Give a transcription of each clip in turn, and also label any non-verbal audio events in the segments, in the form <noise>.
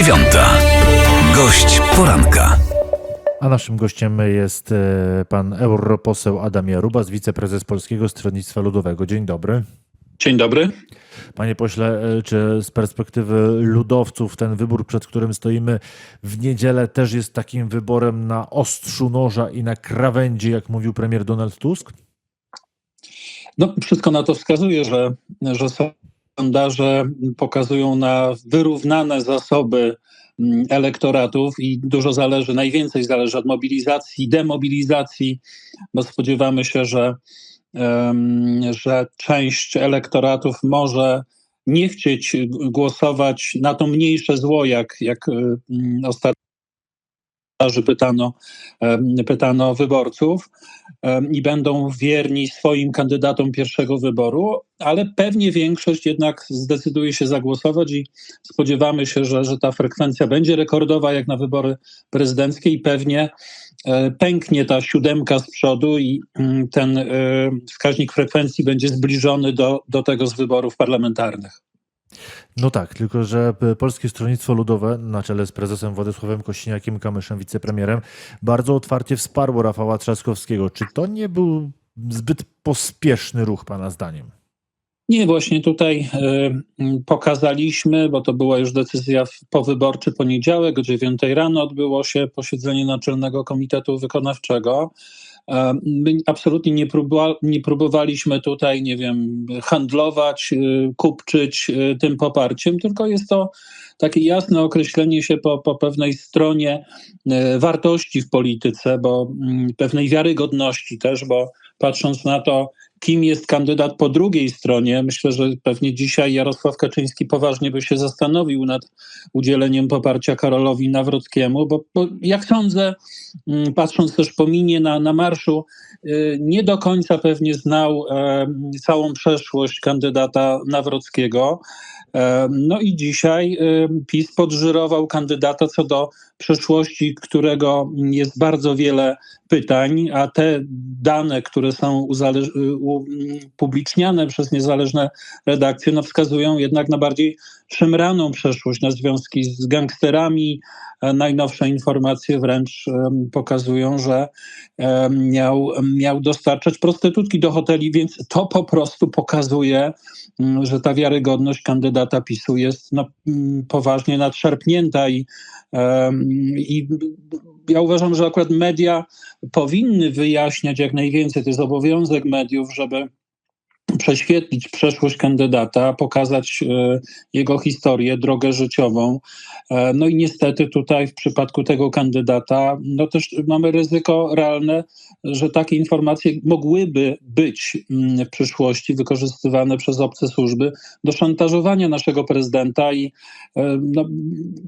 dziewiąta. Gość poranka. A naszym gościem jest e, pan europoseł Adam Jarubas, wiceprezes Polskiego Stronnictwa Ludowego. Dzień dobry. Dzień dobry. Panie pośle, e, czy z perspektywy ludowców ten wybór, przed którym stoimy w niedzielę, też jest takim wyborem na ostrzu noża i na krawędzi, jak mówił premier Donald Tusk? No, wszystko na to wskazuje, że, że sondaże pokazują na wyrównane zasoby mm, elektoratów i dużo zależy, najwięcej zależy od mobilizacji, demobilizacji, bo spodziewamy się, że, że część elektoratów może nie chcieć głosować na to mniejsze zło, jak, jak mm, ostatnio pytano, pytano wyborców i będą wierni swoim kandydatom pierwszego wyboru, ale pewnie większość jednak zdecyduje się zagłosować i spodziewamy się, że, że ta frekwencja będzie rekordowa jak na wybory prezydenckie i pewnie e, pęknie ta siódemka z przodu i mm, ten e, wskaźnik frekwencji będzie zbliżony do, do tego z wyborów parlamentarnych. No tak, tylko że p- Polskie Stronnictwo Ludowe na czele z prezesem Władysławem Kośniakiem-Kamyszem, wicepremierem, bardzo otwarcie wsparło Rafała Trzaskowskiego. Czy to nie był zbyt pospieszny ruch, pana zdaniem? Nie, właśnie tutaj y, pokazaliśmy, bo to była już decyzja w powyborczy poniedziałek, o 9 rano odbyło się posiedzenie Naczelnego Komitetu Wykonawczego. E, My absolutnie nie, nie próbowaliśmy tutaj, nie wiem, handlować, y, kupczyć y, tym poparciem, tylko jest to takie jasne określenie się po, po pewnej stronie wartości w polityce, bo mm, pewnej wiarygodności też, bo patrząc na to, kim jest kandydat po drugiej stronie, myślę, że pewnie dzisiaj Jarosław Kaczyński poważnie by się zastanowił nad udzieleniem poparcia Karolowi Nawrockiemu, bo, bo jak sądzę, mm, patrząc też po minie na, na marszu, y, nie do końca pewnie znał e, całą przeszłość kandydata Nawrockiego. E, No i dzisiaj y, PiS podżyrował kandydata co do przeszłości, którego jest bardzo wiele pytań, a te dane, które są uzależ- y, upubliczniane przez niezależne redakcje, no wskazują jednak na bardziej szemraną przeszłość, na związki z gangsterami. E, Najnowsze informacje wręcz pokazują, że miał, miał dostarczać prostytutki do hoteli, więc to po prostu pokazuje, mm, że ta wiarygodność kandydata PiSu jest no, mm, poważnie nadszarpnięta i, i ja uważam, że akurat media powinny wyjaśniać jak najwięcej. To jest obowiązek mediów, żeby prześwietlić przeszłość kandydata, pokazać e, jego historię, drogę życiową. E, no i niestety tutaj w przypadku tego kandydata, no też mamy ryzyko realne, że takie informacje mogłyby być mm, w przyszłości wykorzystywane przez obce służby do szantażowania naszego prezydenta i e, no,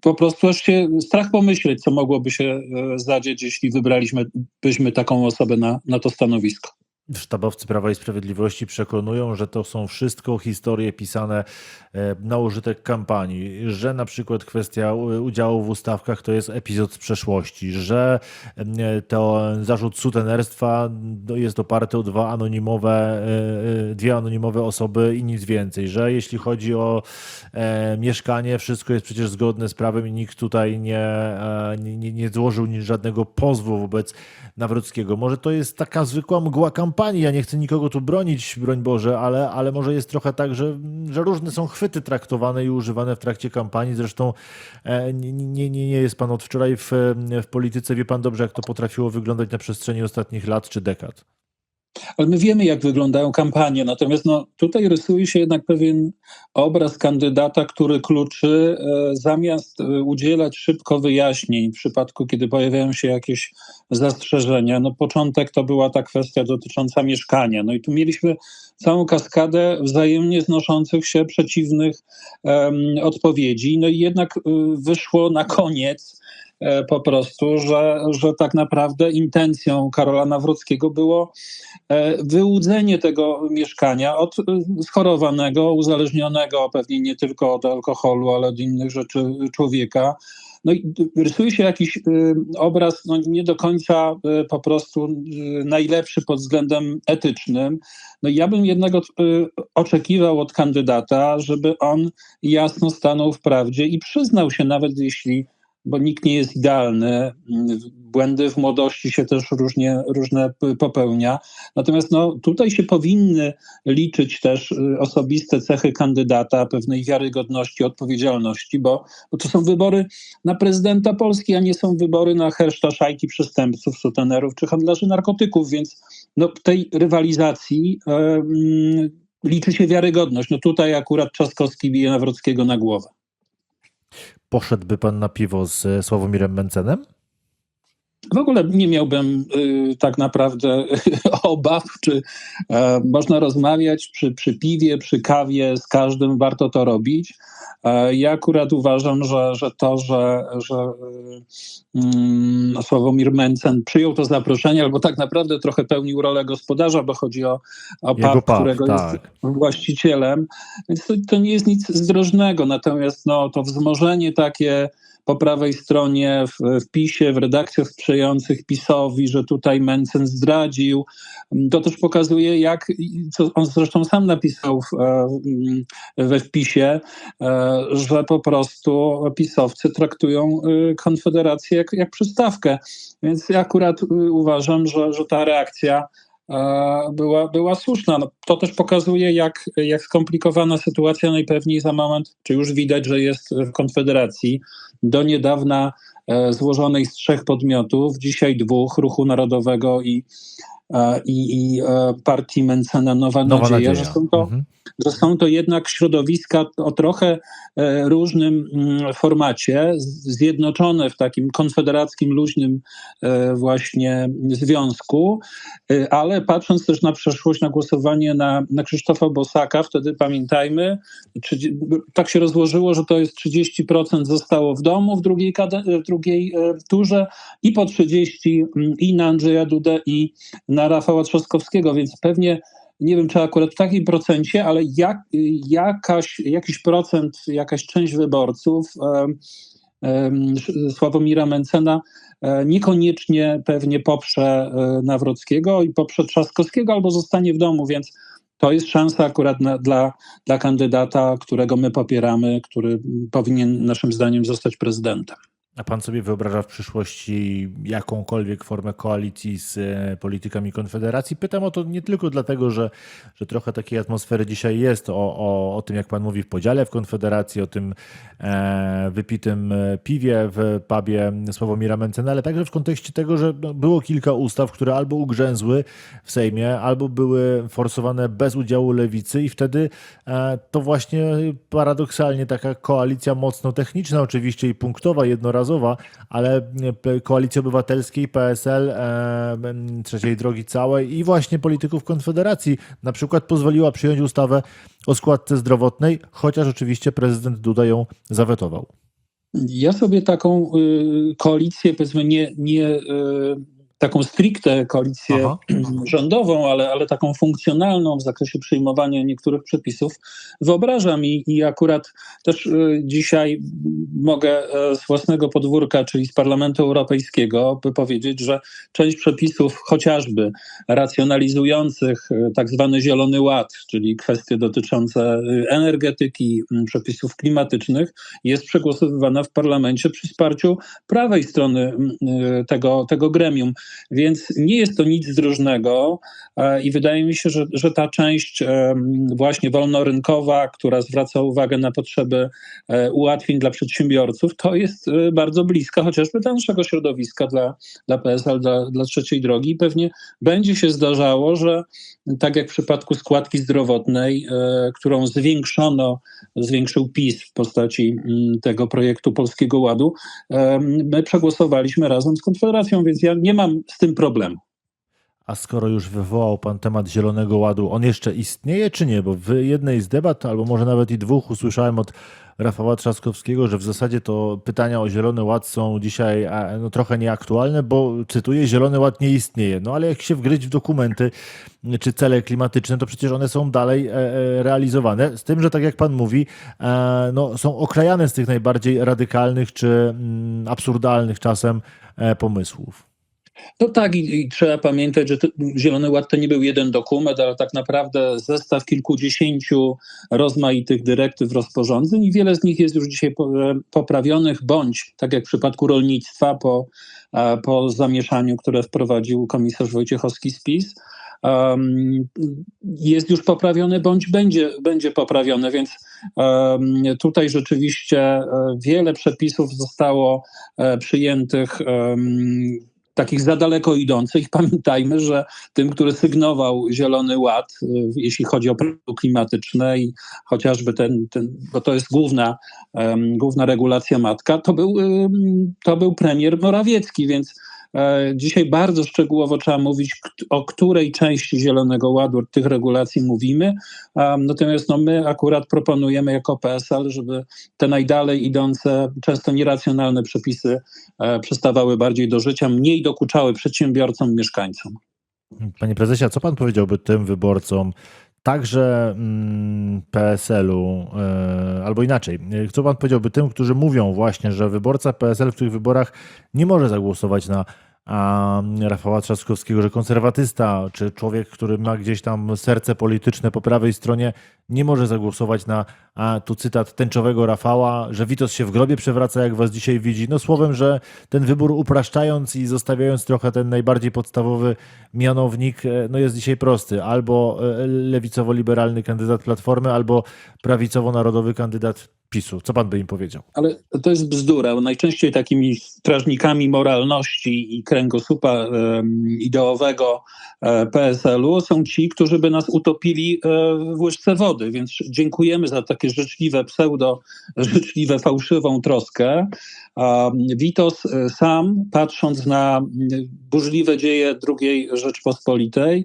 po prostu aż się strach pomyśleć, co mogłoby się zadzieć, jeśli wybraliśmy byśmy taką osobę na, na to stanowisko. Sztabowcy Prawa i Sprawiedliwości przekonują, że to są wszystko historie pisane e, na użytek kampanii, że na przykład kwestia udziału w ustawkach to jest epizod z przeszłości, że e, to zarzut sutenerstwa no, jest oparty o dwa anonimowe, e, dwie anonimowe osoby i nic więcej, że jeśli chodzi o mieszkanie, wszystko jest przecież zgodne z prawem i nikt tutaj nie, nie, nie, złożył żadnego pozwu wobec Nawrockiego. Może to jest taka zwykła mgła kampanii. Ja nie chcę nikogo tu bronić, broń Boże, ale, ale może jest trochę tak, że, że różne są chwyty traktowane i używane w trakcie kampanii. Zresztą e, nie, nie nie jest pan od wczoraj w, w polityce. Wie pan dobrze, jak to potrafiło wyglądać na przestrzeni ostatnich lat czy dekad. Ale my wiemy, jak wyglądają kampanie, natomiast no, tutaj rysuje się jednak pewien obraz kandydata, który kluczy, e, zamiast e, udzielać szybko wyjaśnień w przypadku, kiedy pojawiają się jakieś zastrzeżenia. No, początek to była ta kwestia dotycząca mieszkania. No i tu mieliśmy całą kaskadę wzajemnie znoszących się przeciwnych odpowiedzi. No i jednak y, wyszło na koniec e, po prostu, że, że tak naprawdę intencją Karola Nawrockiego było e, wyłudzenie tego mieszkania od e, schorowanego, uzależnionego pewnie nie tylko od alkoholu, ale od innych rzeczy człowieka. No i rysuje się jakiś y, obraz no, nie do końca y, po prostu y, najlepszy pod względem etycznym. No ja bym jednego y, oczekiwał od kandydata, żeby on jasno stanął w prawdzie i przyznał się, nawet jeśli bo nikt nie jest idealny. Błędy w młodości się też różnie, różne popełnia. Natomiast no, tutaj się powinny liczyć też y, osobiste cechy kandydata, pewnej wiarygodności, odpowiedzialności, bo, bo to są wybory na prezydenta Polski, a nie są wybory na herszta szajki przestępców, sutenerów czy handlarzy narkotyków, więc no, tej rywalizacji mm, liczy się wiarygodność. No tutaj akurat Trzaskowski bije Nawrockiego na głowę. Poszedłby pan na piwo z Sławomirem Mencenem? W ogóle nie miałbym y, tak naprawdę <laughs> obaw, czy e, można rozmawiać przy, przy piwie, przy kawie z każdym, warto to robić. E, ja akurat uważam, że, że to, że, że y, mm, Sławomir Mencen przyjął to zaproszenie, albo tak naprawdę trochę pełnił rolę gospodarza, bo chodzi o, o pub, pub, którego tak. jest właścicielem, więc to, to nie jest nic zdrożnego. Natomiast no, to wzmożenie takie po prawej stronie w, w PiSie, w redakcjach sprzyjających PiSowi, że tutaj Mencen zdradził. To też pokazuje, jak, co on zresztą sam napisał w, we wpisie, że po prostu pisowcy traktują e, Konfederację jak, jak przystawkę. Więc ja akurat e, uważam, że, że ta reakcja była, była słuszna. No, to też pokazuje, jak, jak skomplikowana sytuacja najpewniej za moment, czy już widać, że jest w Konfederacji. Do niedawna e, złożonej z trzech podmiotów, dzisiaj dwóch, Ruchu Narodowego i, e, i, i e, Partii Mencena Nowa, Nowa Nadzieja, nadzieja. że są to Mhm. że są to jednak środowiska o trochę e, różnym mm, formacie, zjednoczone w takim konfederackim, luźnym e, właśnie związku, E, ale patrząc też na przeszłość, na głosowanie na, na Krzysztofa Bosaka, wtedy pamiętajmy, trzydzie- tak się rozłożyło, że to jest 30% zostało w domu w drugiej, w drugiej e, turze i po 30% mm, i na Andrzeja Dudę i na Rafała Trzaskowskiego, więc pewnie nie wiem, czy akurat w takim procencie, ale jak, jakaś, jakiś procent, jakaś część wyborców Sławomira Mencena e, niekoniecznie pewnie poprze e, Nawrockiego i poprze Trzaskowskiego albo zostanie w domu, więc to jest szansa akurat na, dla, dla kandydata, którego my popieramy, który powinien naszym zdaniem zostać prezydentem. A pan sobie wyobraża w przyszłości jakąkolwiek formę koalicji z e, politykami Konfederacji? Pytam o to nie tylko dlatego, że, że trochę takiej atmosfery dzisiaj jest o, o, o tym, jak pan mówi, w podziale w Konfederacji, o tym e, wypitym e, piwie w pubie Sławomira Mencena, ale także w kontekście tego, że no, było kilka ustaw, które albo ugrzęzły w Sejmie, albo były forsowane bez udziału lewicy i wtedy e, to właśnie paradoksalnie taka koalicja mocno techniczna oczywiście i punktowa, jednorazowa, ale e, Koalicji Obywatelskiej, PSL, e, Trzeciej Drogi Całej i właśnie polityków Konfederacji na przykład pozwoliła przyjąć ustawę o składce zdrowotnej, chociaż oczywiście prezydent Duda ją zawetował. Ja sobie taką y, koalicję, powiedzmy, nie, nie y, taką stricte koalicję Aha. <clears throat> rządową, ale, ale taką funkcjonalną w zakresie przyjmowania niektórych przepisów wyobrażam i, i akurat też y, dzisiaj mogę e, z własnego podwórka, czyli z Parlamentu Europejskiego, by powiedzieć, że część przepisów chociażby racjonalizujących e, tak zwany Zielony Ład, czyli kwestie dotyczące y, energetyki, przepisów klimatycznych, jest przegłosowywana w parlamencie przy wsparciu prawej strony y, tego, tego gremium. Więc nie jest to nic zdrożnego e, i wydaje mi się, że, że ta część właśnie wolnorynkowa, która zwraca uwagę na potrzeby e, ułatwień dla przedsiębiorców, to jest e, bardzo bliska chociażby dla naszego środowiska, dla, dla PSL, dla, dla trzeciej drogi. I pewnie będzie się zdarzało, że tak jak w przypadku składki zdrowotnej, którą zwiększono, zwiększył PiS w postaci mm, tego projektu Polskiego Ładu, my przegłosowaliśmy razem z Konfederacją, więc ja nie mam z tym problemu. A skoro już wywołał Pan temat Zielonego Ładu, on jeszcze istnieje czy nie? Bo w jednej z debat, albo może nawet i dwóch, usłyszałem od Rafała Trzaskowskiego, że w zasadzie to pytania o Zielony Ład są dzisiaj no, trochę nieaktualne, bo cytuję, Zielony Ład nie istnieje. No ale jak się wgryźć w dokumenty czy cele klimatyczne, to przecież one są dalej e, e, realizowane. Z tym, że tak jak Pan mówi, e, no, są okrajane z tych najbardziej radykalnych czy mm, absurdalnych czasem pomysłów. No tak, i, i trzeba pamiętać, że to, Zielony Ład to nie był jeden dokument, ale tak naprawdę zestaw kilkudziesięciu rozmaitych dyrektyw, rozporządzeń i wiele z nich jest już dzisiaj po, poprawionych, bądź, tak jak w przypadku rolnictwa, po, e, po zamieszaniu, które wprowadził komisarz Wojciechowski z PiS, um, jest już poprawione, bądź będzie, będzie poprawione, więc um, tutaj rzeczywiście e, wiele przepisów zostało e, przyjętych um, takich za daleko idących. Pamiętajmy, że tym, który sygnował Zielony Ład, y, jeśli chodzi o prawo klimatyczne i chociażby ten, ten bo to jest główna, um, główna regulacja matka, to był, um, to był premier Morawiecki, więc dzisiaj bardzo szczegółowo trzeba mówić, o której części Zielonego Ładu tych regulacji mówimy. Natomiast no, my akurat proponujemy jako PSL, żeby te najdalej idące, często nieracjonalne przepisy e, przestawały bardziej do życia, mniej dokuczały przedsiębiorcom, mieszkańcom. Panie prezesie, a co pan powiedziałby tym wyborcom, także mm, PSL-u, e, albo inaczej, co pan powiedziałby tym, którzy mówią właśnie, że wyborca PSL w tych wyborach nie może zagłosować na a Rafała Trzaskowskiego, że konserwatysta, czy człowiek, który ma gdzieś tam serce polityczne po prawej stronie, nie może zagłosować na, a tu cytat tęczowego Rafała, że Witos się w grobie przewraca, jak was dzisiaj widzi. No słowem, że ten wybór upraszczając i zostawiając trochę ten najbardziej podstawowy mianownik, e, no jest dzisiaj prosty. Albo e, lewicowo-liberalny kandydat Platformy, albo prawicowo-narodowy kandydat PiSu. Co pan by im powiedział? Ale to jest bzdura. Najczęściej takimi strażnikami moralności i kręgosłupa e, ideowego PSL-u są ci, którzy by nas utopili e, w łyżce wody. Więc dziękujemy za takie życzliwe, pseudo, życzliwe, fałszywą troskę. Witos e, sam, patrząc na burzliwe dzieje II Rzeczpospolitej,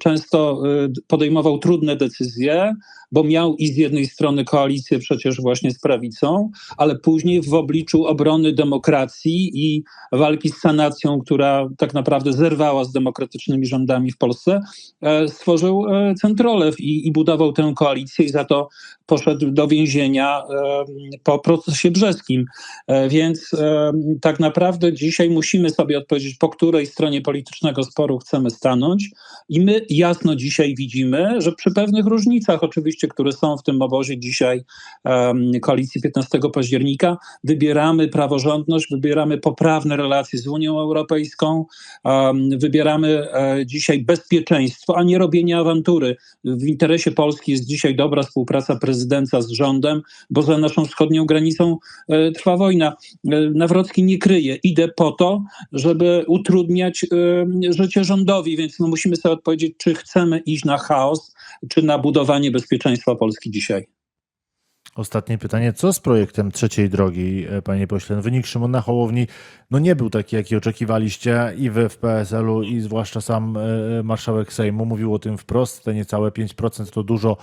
często e, podejmował trudne decyzje, bo miał i z jednej strony koalicję przecież właśnie z prawicą, ale później w obliczu obrony demokracji i walki z sanacją, która tak naprawdę zerwała z demokratycznymi rządami w Polsce, e, stworzył Centrolew i, i budował tę koalicję i za to poszedł do więzienia po procesie brzeskim. E, więc tak naprawdę dzisiaj musimy sobie odpowiedzieć, po której stronie politycznego sporu chcemy stanąć. I my jasno dzisiaj widzimy, że przy pewnych różnicach, oczywiście, które są w tym obozie dzisiaj koalicji 15 października, wybieramy praworządność, wybieramy poprawne relacje z Unią Europejską, wybieramy e, dzisiaj bezpieczeństwo, a nie robienie awantury. W interesie Polski jest dzisiaj dobra współpraca prezydenta z rządem, bo za naszą wschodnią granicą e, trwa wojna. Nawrocki nie kryje. Idę po to, żeby utrudniać e, życie rządowi, więc no musimy sobie odpowiedzieć, czy chcemy iść na chaos, czy na budowanie bezpieczeństwa Polski dzisiaj. Ostatnie pytanie. Co z projektem trzeciej drogi, e, panie pośle? Wynik Szymona Hołowni no nie był taki, jaki oczekiwaliście i wy w PSL-u, i zwłaszcza sam marszałek Sejmu mówił o tym wprost. Te niecałe 5% to dużo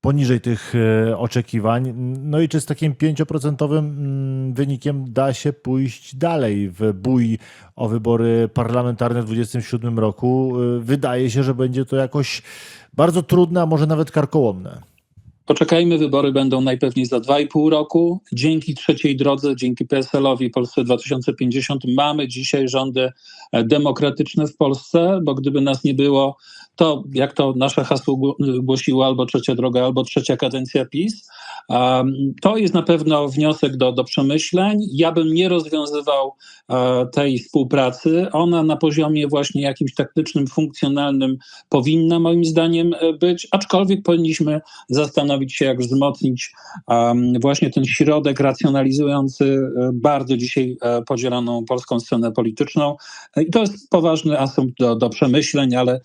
poniżej tych e, oczekiwań. No i czy z takim 5% mm, wynikiem da się pójść dalej w bój o wybory parlamentarne w 2027 roku? E, wydaje się, że będzie to jakoś bardzo trudne, a może nawet karkołomne. Poczekajmy, wybory będą najpewniej za 2,5 roku. Dzięki trzeciej drodze, dzięki PSL-owi Polsce 2050 mamy dzisiaj rządy e, demokratyczne w Polsce, bo gdyby nas nie było, to jak to nasze hasło głosiło, albo trzecia droga, albo trzecia kadencja PiS. To jest na pewno wniosek do, do przemyśleń. Ja bym nie rozwiązywał e, tej współpracy. Ona na poziomie właśnie jakimś taktycznym, funkcjonalnym powinna moim zdaniem e, być, aczkolwiek powinniśmy zastanowić się, jak wzmocnić właśnie ten środek racjonalizujący e, bardzo dzisiaj podzielaną polską scenę polityczną. I to jest poważny asumpt do, do przemyśleń, ale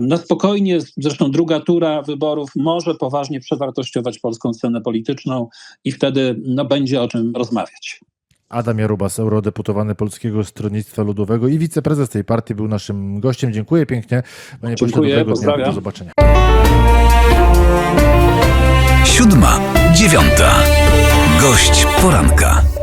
na spokojnie, zresztą druga tura wyborów może poważnie przewartościować polską scenę polityczną i wtedy no, będzie o czym rozmawiać. Adam Jarubas, eurodeputowany Polskiego Stronnictwa Ludowego i wiceprezes tej partii był naszym gościem. Dziękuję pięknie. Panie pośle, Dziękuję, dnia. pozdrawiam. Do zobaczenia. Siódma, dziewiąta. Gość poranka.